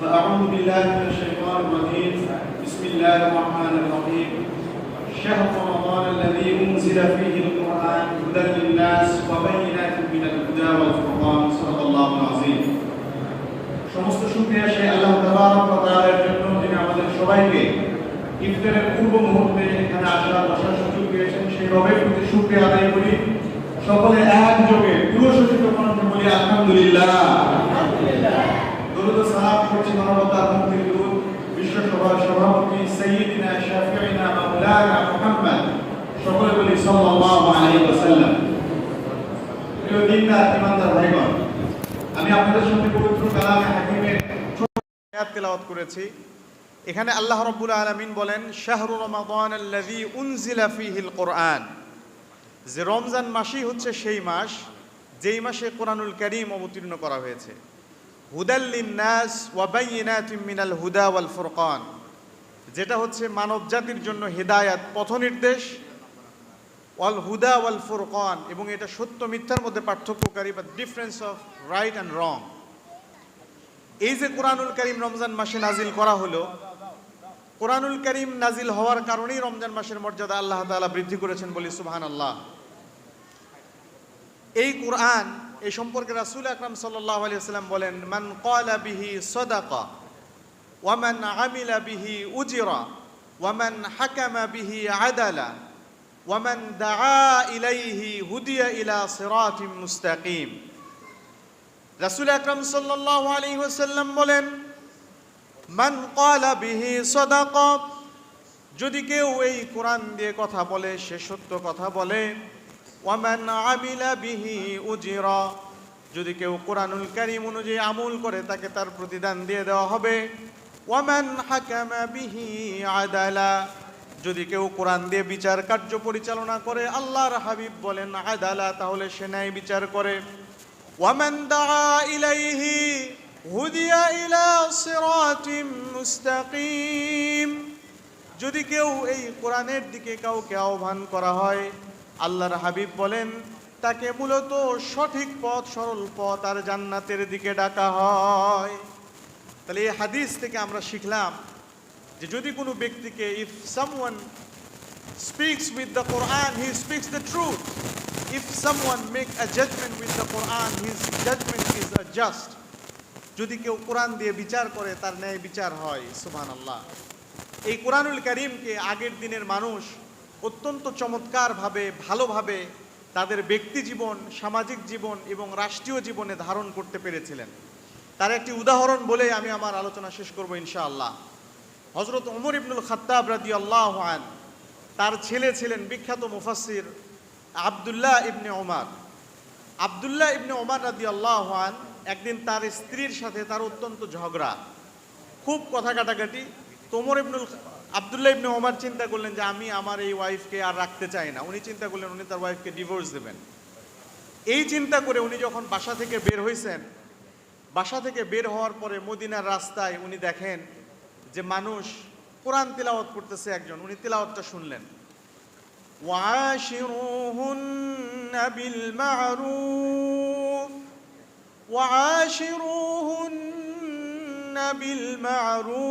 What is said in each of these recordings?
فأعوذ بالله من الشيطان الرجيم بسم الله الرحمن الرحيم شهر رمضان الذي أنزل فيه القرآن هدى للناس وبينات من الهدى والفرقان صدق الله العظيم সমস্ত শুকরিয়া সেই আল্লাহ তাবারক ওয়া তাআলার জন্য যিনি আমাদের সবাইকে ইফতারের পূর্ব মুহূর্তে এখানে আসার বসার সুযোগ দিয়েছেন সেই রবের প্রতি শুকরিয়া আদায় করি সকলে একযোগে পুরো সচিত কণ্ঠে বলি আলহামদুলিল্লাহ মাওলানা মুহাম্মদ সকলে বলি সাল্লাল্লাহু আলাইহি ওয়াসাল্লাম। প্রিয় দিনদার, ইমানদার ভাইগণ, আমি আপনাদের সামনে পবিত্র কালামে হাকিমের আয়াত তেলাওয়াত করেছি। এখানে আল্লাহ রাব্বুল আলামিন বলেন, শাহরু রমাদান আল্লাযী উনজিলা ফীহিল কোরআন যে রমজান মাসই হচ্ছে সেই মাস, যেই মাসে কোরআনুল কারীম অবতীর্ণ করা হয়েছে। হুদাল্লিন নাস ওয়া বাইয়িনাতিম মিনাল হুদা ওয়াল ফুরকান। যেটা হচ্ছে মানব জাতির জন্য হেদায়াত পথ নির্দেশ ওয়াল হুদা ওয়াল ফুরকান, এবং এটা সত্য মিথ্যার মধ্যে পার্থক্যকারী বা difference of right and wrong এই যে কোরআনুল করিম রমজান মাসে নাজিল করা হলো, কোরআনুল করিম নাজিল হওয়ার কারণেই রমজান মাসের মর্যাদা আল্লাহ তালা বৃদ্ধি করেছেন বলি সুবহান আল্লাহ এই কোরআন, এই সম্পর্কে রাসুল আকরাম আলাইহি ওয়াসাল্লাম বলেন, মান ক্বালা বিহি সাদাকা। ওয়ামান আমিলা বিহি উজিরা ওয়ামান হাকামা বিহি আদালা ওয়ামান দাআ ইলাইহি হুদিয়া ইলা সিরাতিম মুস্তাকিম রাসূল আকরাম সাল্লাল্লাহু আলাইহি ওয়াসাল্লাম বলেন মান ক্বালা বিহি সাদাকা যদি কেউ এই কোরআন দিয়ে কথা বলে, সে সত্য কথা বলে, ওয়ামান আমিলা বিহি উজির যদি কেউ কোরআনুল করিম অনুযায়ী আমল করে, তাকে তার প্রতিদান দিয়ে দেওয়া হবে। হাকামা যদি কেউ কোরআন দিয়ে বিচার কার্য পরিচালনা করে, আল্লাহর হাবিব বলেন আদালা, তাহলে সে ন্যায় বিচার করে। ওয়ামান দাআ ইলাইহি হুদিয়া ইলা সিরাতিম মুস্তাকিম। যদি কেউ এই কোরআনের দিকে কাউকে আহ্বান করা হয়, আল্লাহর হাবিব বলেন, তাকে মূলত সঠিক পথ, সরল পথ আর জান্নাতের দিকে ডাকা হয়। তাহলে এই হাদিস থেকে আমরা শিখলাম যে যদি কোনো ব্যক্তিকে if someone speaks with the Quran he speaks the truth if someone make a judgment with the Quran his judgment is a just যদি কেউ কোরআন দিয়ে বিচার করে, তার ন্যায় বিচার হয় সুবহান আল্লাহ এই কোরআনুল করিমকে আগের দিনের মানুষ অত্যন্ত চমৎকারভাবে, ভালোভাবে তাদের ব্যক্তি জীবন, সামাজিক জীবন এবং রাষ্ট্রীয় জীবনে ধারণ করতে পেরেছিলেন। তার একটি উদাহরণ বলে আমি আমার আলোচনা শেষ করব ইনশাআল্লাহ। হজরত ওমর ইবনুল খাত্তাব রাদি আল্লাহ আন, তার ছেলে ছিলেন বিখ্যাত মুফাসির আবদুল্লাহ ইবনে ওমার আবদুল্লাহ ইবনে ওমার রাদি আল্লাহ আন, একদিন তার স্ত্রীর সাথে তার অত্যন্ত ঝগড়া। খুব কথা কাটাকাটি তোমর ইবনুল আবদুল্লাহ ইবনে ওমার চিন্তা করলেন যে আমি আমার এই ওয়াইফকে আর রাখতে চাই না। উনি চিন্তা করলেন উনি তার ওয়াইফকে ডিভোর্স দেবেন। এই চিন্তা করে উনি যখন বাসা থেকে বের হয়েছেন বাসা থেকে বের হওয়ার পরে মদিনার রাস্তায় উনি দেখেন যে মানুষ কোরআন তিলাওয়াত করতেছে একজন উনি তিলাওয়াতটা শুনলেন وعاشروهن بالمعروف وعاشروهن بالمعروف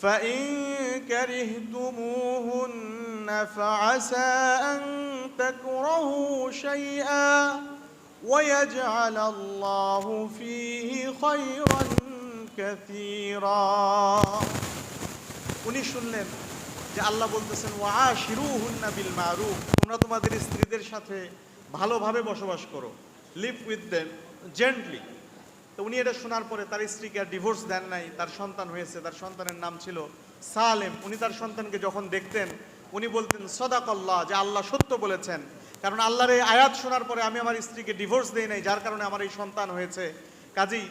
فإن كرهتموهن فعسى أن تكرهوا شيئا ويجعل الله فيه خيرا كثيرا উনি শুনলেন যে আল্লাহ বলতেছেন ওয়া শিরুহুন্না বিল মারুফ তোমরা তোমাদের স্ত্রীদের সাথে ভালোভাবে বসবাস করো লিভ উইথ দেম জেন্টলি তো উনি এটা শোনার পরে তার স্ত্রীকে আর ডিভোর্স দেন নাই তার সন্তান হয়েছে তার সন্তানের নাম ছিল সালেম উনি তার সন্তানকে যখন দেখতেন উনি বলতেন সদাক আল্লাহ যে আল্লাহ সত্য বলেছেন কারণ আল্লাহর এই আয়াত শোনার পরে আমি আমার স্ত্রীকে ডিভোর্স দিই নাই, যার কারণে আমার এই সন্তান হয়েছে। কাজেই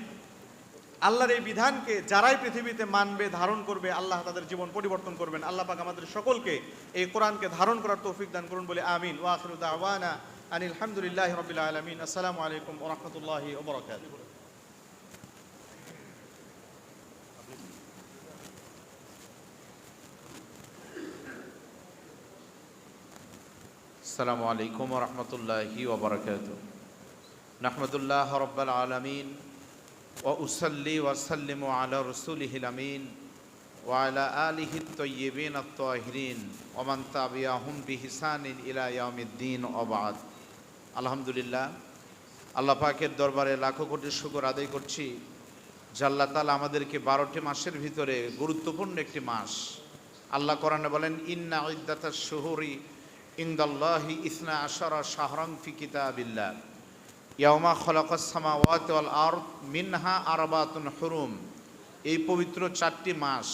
আল্লাহর এই বিধানকে যারাই পৃথিবীতে মানবে, ধারণ করবে, আল্লাহ তাদের জীবন পরিবর্তন করবেন। আল্লাহ পাক আমাদের সকলকে এই কোরআনকে ধারণ করার তৌফিক দান করুন বলে আমিন। ওয়াখিরু দাওয়ানা আনিল হামদুলিল্লাহি রাব্বিল আলামিন। আসসালামু আলাইকুম ওয়া রাহমাতুল্লাহি السلام عليكم ورحمة الله وبركاته نحمد الله رب العالمين وأصلي وسلم على رسوله الأمين وعلى آله الطيبين الطاهرين ومن تبعهم بإحسان إلى يوم الدين وبعد আলহামদুলিল্লাহ আল্লাহ পাকের দরবারে লাখো কোটি শুকর আদায় করছি জাল্লা তালা আমাদেরকে বারোটি মাসের ভিতরে গুরুত্বপূর্ণ একটি মাস আল্লাহ কোরআনে বলেন ইন্না ইদ্দাতা শুহুরি ইন্দাল্লাহি ইসনা আশারা শাহরং ফি কিতাবিল্লাহ। ইয়াউমা খলাকাস সামাওয়াতি ওয়াল আরদ মিনহা আরবাতুন হুরুম। এই পবিত্র চারটি মাস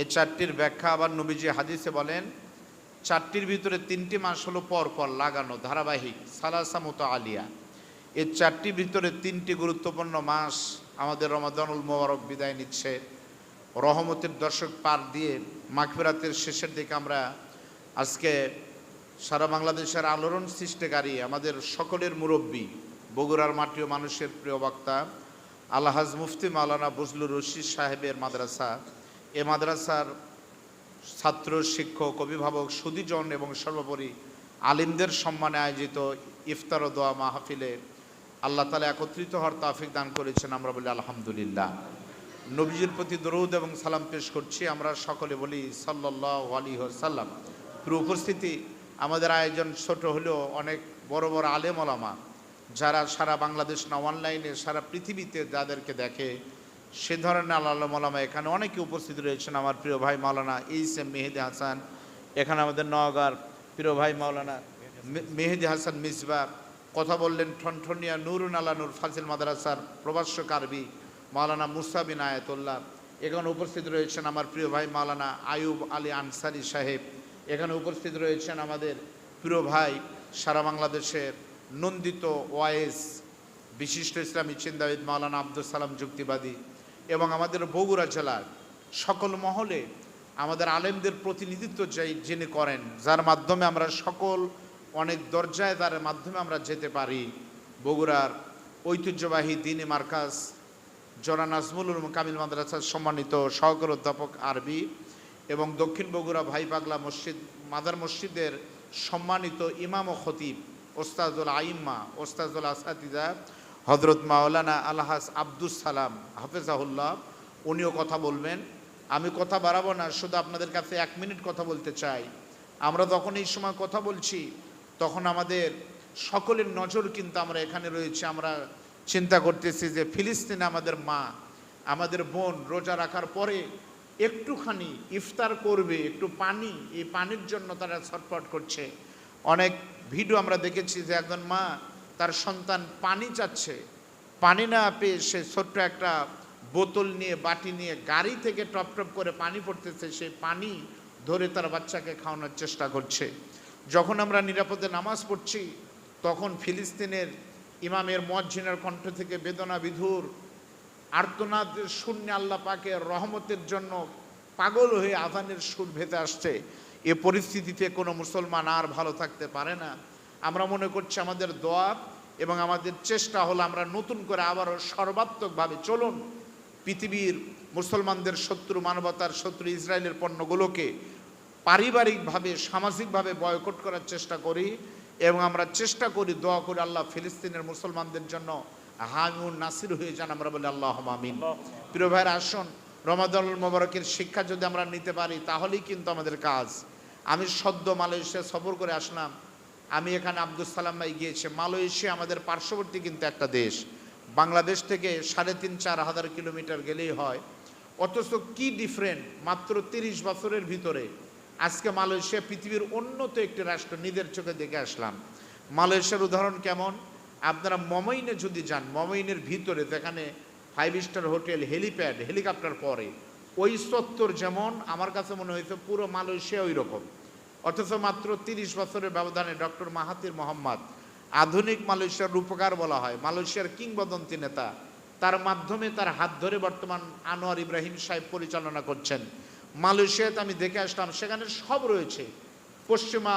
এই চারটির ব্যাখ্যা আবার নবীজি হাদিসে বলেন, চারটির ভিতরে তিনটি মাস হলো পর পর লাগানো, ধারাবাহিক, সালাসা মতো আলিয়া এই চারটির ভিতরে তিনটি গুরুত্বপূর্ণ মাস আমাদের রমাদানুল মোবারক বিদায় নিচ্ছে। রহমতের দর্শক পার দিয়ে মাগফিরাতের শেষের দিকে আমরা আজকে সারা বাংলাদেশের আলোড়ন সৃষ্টিকারী আমাদের সকলের মুরব্বী, বগুড়ার মাটিও মানুষের প্রিয় বক্তা, আলহাজ মুফতি মাওলানা বজলুর রশিদ সাহেবের মাদ্রাসা। এ মাদ্রাসার ছাত্র, শিক্ষক, অভিভাবক, সুদীজন এবং সর্বোপরি আলিমদের সম্মানে আয়োজিত ইফতার ও দোয়া মাহফিলে আল্লাহ তালা একত্রিত হওয়ার তাফিক দান করেছেন আমরা বলি আলহামদুলিল্লাহ। নবীজির প্রতি দরুদ এবং সালাম পেশ করছি আমরা সকলে বলি সাল্লাহ আলী সাল্লাম উপস্থিতি আমাদের আয়োজন ছোট হলেও অনেক বড় বড় আলেম ওলামা যারা সারা বাংলাদেশ না অনলাইনে, সারা পৃথিবীতে যাদেরকে দেখে, সে ধরনের আল্লাহ মোলামা এখানে অনেকে উপস্থিত রয়েছেন। আমার প্রিয় ভাই মাওলানা এইস এম মেহেদি হাসান, এখানে আমাদের নওগাঁর প্রিয় ভাই মাওলানা মেহেদি হাসান মিসবা কথা বললেন ঠনঠনিয়া নুরুন আলা নূর ফাজিল মাদ্রাসার প্রবাস্য কারবি মাওলানা মুসা বিন আয়াতুল্লাহ। এখানে উপস্থিত রয়েছেন আমার প্রিয় ভাই মাওলানা আয়ুব আলী আনসারি সাহেব। এখানে উপস্থিত রয়েছেন আমাদের প্রিয় ভাই সারা বাংলাদেশের নন্দিত ওয়াইস, বিশিষ্ট ইসলামী চিন্তাবিদ মাওলানা আব্দুল সালাম যুক্তিবাদী এবং আমাদের বগুড়া জেলার সকল মহলে আমাদের আলেমদের প্রতিনিধিত্ব যাই যিনি করেন, যার মাধ্যমে আমরা সকল অনেক দরজায় তার মাধ্যমে আমরা যেতে পারি। বগুড়ার ঐতিহ্যবাহী দিনে মার্কাজ জনা নাজমুল কামিল মাদ্রাসার সম্মানিত সহকার অধ্যাপক আরবি এবং দক্ষিণ বগুড়া ভাই পাগলা মসজিদ, মাদার মসজিদের সম্মানিত ইমাম ও খতিব ওস্তাজুল আইম্মা ওস্তাজুল আসাদিদা হজরত মাওলানা আলহাস আব্দুস সালাম হাফেজাহুল্লাহ, উনিও কথা বলবেন। আমি কথা বাড়াবো না, শুধু আপনাদের কাছে এক মিনিট কথা বলতে চাই। আমরা যখন এই সময় কথা বলছি, তখন আমাদের সকলের নজর কিন্তু আমরা এখানে রয়েছে। আমরা চিন্তা করতেছি যে ফিলিস্তিনে আমাদের মা, আমাদের বোন রোজা রাখার পরে একটুখানি ইফতার করবে, একটু পানি, এই পানির জন্য তারা ছটফট করছে। অনেক ভিডিও আমরা দেখেছি যে একজন মা তার সন্তান পানি চাচ্ছে। পানি না পেয়ে সে ছোট্ট একটা বোতল নিয়ে, বাটি নিয়ে গাড়ি থেকে টপ টপ করে পানি পড়তেছে সেই পানি ধরে তার বাচ্চাকে খাওয়ানোর চেষ্টা করছে। যখন আমরা নিরাপদে নামাজ পড়ছি, তখন ফিলিস্তিনের ইমামের মজ্জিনের কণ্ঠ থেকে বেদনা বিধুর আর্তনাদের শূন্য আল্লাহ পাকে রহমতের জন্য পাগল হয়ে আজানের সুর ভেতে আসছে। এ পরিস্থিতিতে কোনো মুসলমান আর ভালো থাকতে পারে না। আমরা মনে করছি আমাদের দোয়া এবং আমাদের চেষ্টা হলো আমরা নতুন করে আবারও সর্বাত্মকভাবে চলুন। পৃথিবীর মুসলমানদের শত্রু, মানবতার শত্রু, ইসরায়েলের পণ্যগুলোকে পারিবারিকভাবে, সামাজিকভাবে বয়কট করার চেষ্টা করি এবং আমরা চেষ্টা করি দোয়া করি আল্লাহ ফিলিস্তিনের মুসলমানদের জন্য হামিউন নাসির হয়ে যান আমরা বলি আল্লাহ আমিন। প্রিয় ভাইয়ের আসুন রমাদানুল মোবারকের শিক্ষা যদি আমরা নিতে পারি তাহলেই কিন্তু আমাদের কাজ। আমি সদ্য মালয়েশিয়া সফর করে আসলাম। আমি এখানে আব্দুল সালাম ভাই গিয়েছে। মালয়েশিয়া আমাদের পার্শ্ববর্তী কিন্তু একটা দেশ। বাংলাদেশ থেকে সাড়ে তিন চার হাজার কিলোমিটার গেলেই হয়। অথচ কি ডিফারেন্ট মাত্র তিরিশ বছরের ভিতরে আজকে মালয়েশিয়া পৃথিবীর অন্যত একটি রাষ্ট্র। নিজের চোখে দেখে আসলাম। মালয়েশিয়ার উদাহরণ কেমন? আপনারা মমইনে যদি যান, মমইনের ভিতরে যেখানে five star hotel helipad helicopter পরে, ওই চত্বর যেমন, আমার কাছে মনে হয়েছে পুরো মালয়েশিয়া ওই রকম অথচ মাত্র তিরিশ বছরের ব্যবধানে ডক্টর মাহাতির মোহাম্মদ আধুনিক মালয়েশিয়ার রূপকার বলা হয়, মালয়েশিয়ার কিংবদন্তি নেতা। তার মাধ্যমে তার হাত ধরে বর্তমান আনোয়ার ইব্রাহিম সাহেব পরিচালনা করছেন। মালয়েশিয়াতে আমি দেখে আসলাম, সেখানে সব রয়েছে। পশ্চিমা,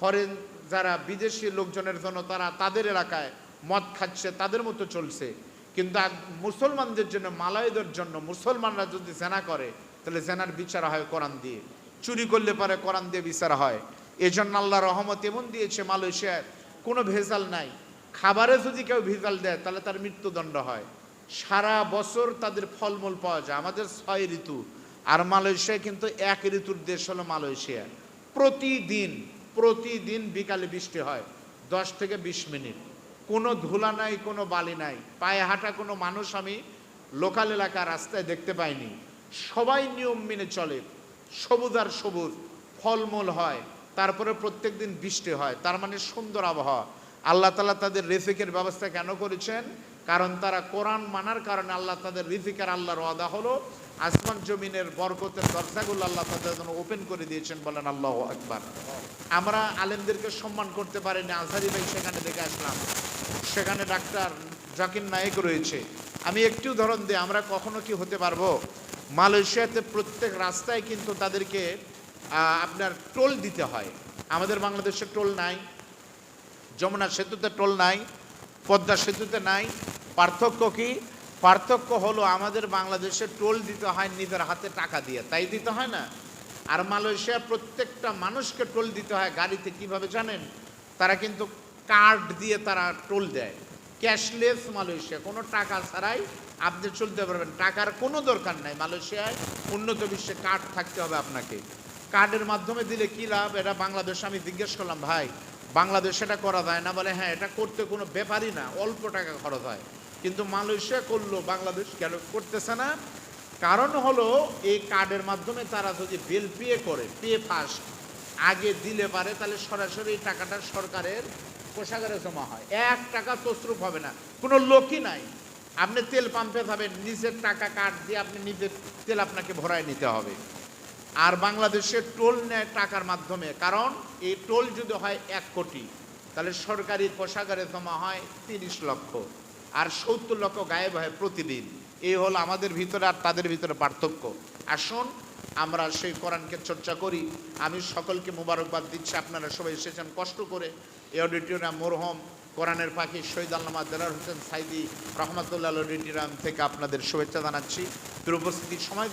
ফরেন যারা বিদেশি লোকজনের জন্য তারা তাদের এলাকায় মদ খাচ্ছে, তাদের মতো চলছে। কিন্তু মুসলমানদের জন্য মালায়দের জন্য মুসলমানরা যদি জেনা করে, তাহলে জেনার বিচার হয় কোরআন দিয়ে। চুরি করলে পারে কোরআন দিয়ে বিচার হয়। এজন্য আল্লাহ রহমত এমন দিয়েছে, মালয়েশিয়ায় কোনো ভেজাল নাই। খাবারে যদি কেউ ভেজাল দেয়, তাহলে তার মৃত্যুদণ্ড হয়। সারা বছর তাদের ফলমূল পাওয়া যায়। আমাদের ছয় ঋতু। আর মালয়েশিয়া কিন্তু এক ঋতুর দেশ হলো মালয়েশিয়া। প্রতিদিন প্রতিদিন বিকালে বৃষ্টি হয়, দশ থেকে বিশ মিনিট। কোনো ধুলা নাই, কোনো বালি নাই। পায়ে হাঁটা কোনো মানুষ আমি লোকাল এলাকা রাস্তায় দেখতে পাইনি। সবাই নিয়ম মেনে চলে। সবুজ আর সবুজ, ফলমূল হয়, তারপরে প্রত্যেক দিন বৃষ্টি হয়, তার মানে সুন্দর আবহাওয়া। আল্লাহ তালা তাদের রিফিকের ব্যবস্থা কেন করেছেন? কারণ তারা কোরআন মানার কারণে আল্লাহ তাদের রিফিকের আল্লাহর ওয়াদা হলো আসমান জমিনের বরকতের দরজাগুলো আল্লাহ তাদের জন্য ওপেন করে দিয়েছেন বলেন আল্লাহ একবার আমরা আলেমদেরকে সম্মান করতে পারিনি আজহারি ভাই সেখানে দেখে আসলাম। সেখানে ডাক্তার জাকির নায়েক রয়েছে। আমি একটি উদাহরণ দিই, আমরা কখনো কি হতে পারব? মালয়েশিয়াতে প্রত্যেক রাস্তায় কিন্তু তাদেরকে আপনার টোল দিতে হয়। আমাদের বাংলাদেশে টোল নাই, যমুনা সেতুতে টোল নাই, পদ্মা সেতুতে নাই, পার্থক্য কি? পার্থক্য হলো আমাদের বাংলাদেশে টোল দিতে হয় নিজের হাতে টাকা দিয়ে, তাই দিতে হয় না? আর মালয়েশিয়া প্রত্যেকটা মানুষকে টোল দিতে হয় গাড়িতে, কীভাবে জানেন? তারা কিন্তু কার্ড দিয়ে তারা টোল দেয়। ক্যাশলেস মালয়েশিয়া, কোনো টাকা ছাড়াই আপনি চলতে পারবেন। টাকার কোনো দরকার নাই মালয়েশিয়ায়, উন্নত বিশ্বে কার্ড থাকতে হবে আপনাকে। কার্ডের মাধ্যমে দিলে কি লাভ? এটা বাংলাদেশে, আমি জিজ্ঞেস করলাম, ভাই, বাংলাদেশে এটা করা যায় না? বলে হ্যাঁ এটা করতে কোনো ব্যাপারই না, অল্প টাকা খরচ হয়। কিন্তু মালয়েশিয়া করল, বাংলাদেশ কেন করতেছে না? কারণ হলো, এই কার্ডের মাধ্যমে তারা যদি বিল পে করে পে পাস আগে দিলে পারে, তাহলে সরাসরি এই টাকাটা সরকারের কোষাগারে জমা হয়। এক টাকা তসরুপ হবে না। কোনো লোকই নাই। আপনি তেল পাম্পে যাবেন নিজের টাকা কার্ড দিয়ে আপনি নিজের তেল আপনাকে ভরায় নিতে হবে। আর বাংলাদেশে টোল নেয় টাকার মাধ্যমে। কারণ, এই টোল যদি হয় এক কোটি, তাহলে সরকারি কোষাগারে জমা হয় তিরিশ লক্ষ। আর সত্তর লক্ষ গায়েব হয় প্রতিদিন। এই হলো আমাদের ভিতরে আর তাদের ভিতরে পার্থক্য। আসুন, আমরা সেই কোরআনকে চর্চা করি। আমি সকলকে মোবারকবাদ দিচ্ছি। আপনারা সবাই এসেছেন কষ্ট করে। এই অডিটোরিয়াম মোরহম কোরআনের পাখি শহীদ আল্লামা দেলার হোসেন সাইদি রহমতুল্লাহ অডিটোরিয়াম থেকে আপনাদের শুভেচ্ছা জানাচ্ছি। দুর উপস্থিতির সময়